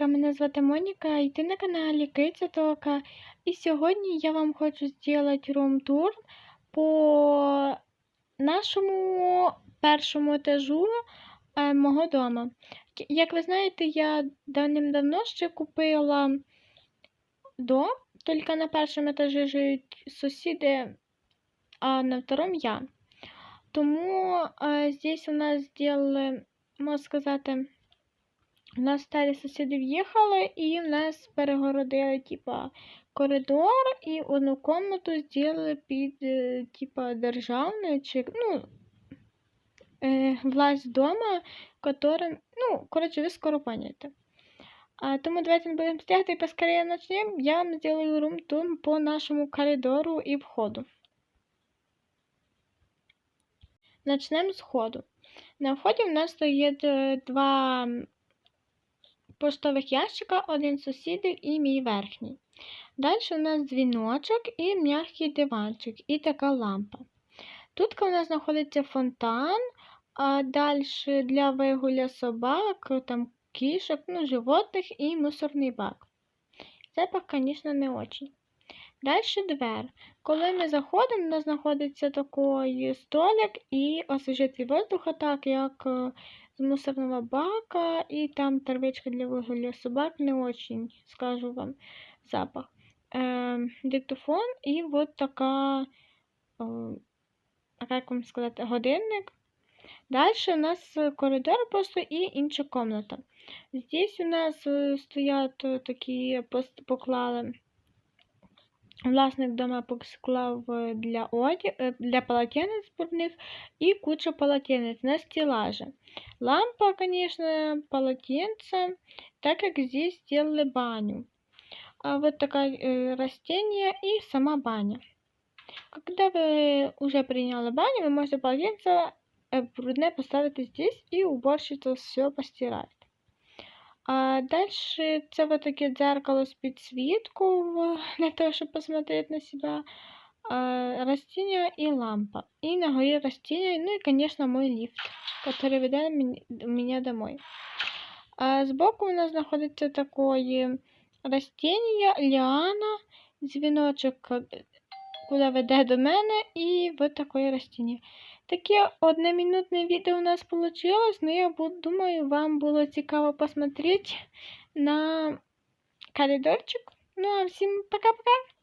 мене звати Моніка, і ти на каналі Киця Тока. І сьогодні я вам хочу зробити рум-тур по нашому першому етажу е, мого дому. Як ви знаєте, я давним-давно ще купила дом, тільки на першому етажі живуть сусіди, а на втором я. Тому е, здесь у нас зробили, можна сказати, у нас старі сусіди в'їхали, і в нас перегородили, типа, коридор і одну комнату зробили під, е, типа, державною, чи, ну, е, власть дома, которым, ну, коротше, ви скоро поняєте. А, тому давайте не будемо стягти і поскорее начнем. Я вам сделаю рум-тур по нашому коридору і входу. Начнемо з входу. На вході в нас стоїть е, два поштових ящика, один сусідів і мій верхній. Далі у нас дзвіночок і м'який диванчик, і така лампа. Тут у нас знаходиться фонтан, а далі для вигуля собак, там кішок, ну, животних і мусорний бак. Запах, звісно, не очень. Далі двер. Коли ми заходимо, у нас знаходиться такий столик і освіжитель воздуха, так як з мусорного бака, і там травичка для вигулю собак не очень, скажу вам, запах. Е, диктофон і от така, е, як вам сказати, годинник. Далі у нас коридор просто і інша комната. Здесь у нас е, стоять такі поклали. Власник дома поклав е, для оді... е, для полотенець спортних і куча полотенець на стеллаже. Лампа, конечно, полотенце, так как здесь сделали баню. А вот такое э, растение и сама баня. Когда вы уже приняли баню, вы можете полотенце э, брудне поставити здесь і уборщиця все постирает. А дальше це вот таке дзеркало з підсвіткою для того, щоб посмотреть на себя. А, растения и лампа. И на горе растения, ну и, конечно, мой лифт, который веде мен- меня домой. А сбоку у нас знаходиться такое растение, ліана, дзвіночок, е, куди веде до мене, і в такої растение. Таке одномінутне відео у нас вийшло, но я думаю, вам було цікаво посмотреть на коридорчик. Ну а всім пока-пока!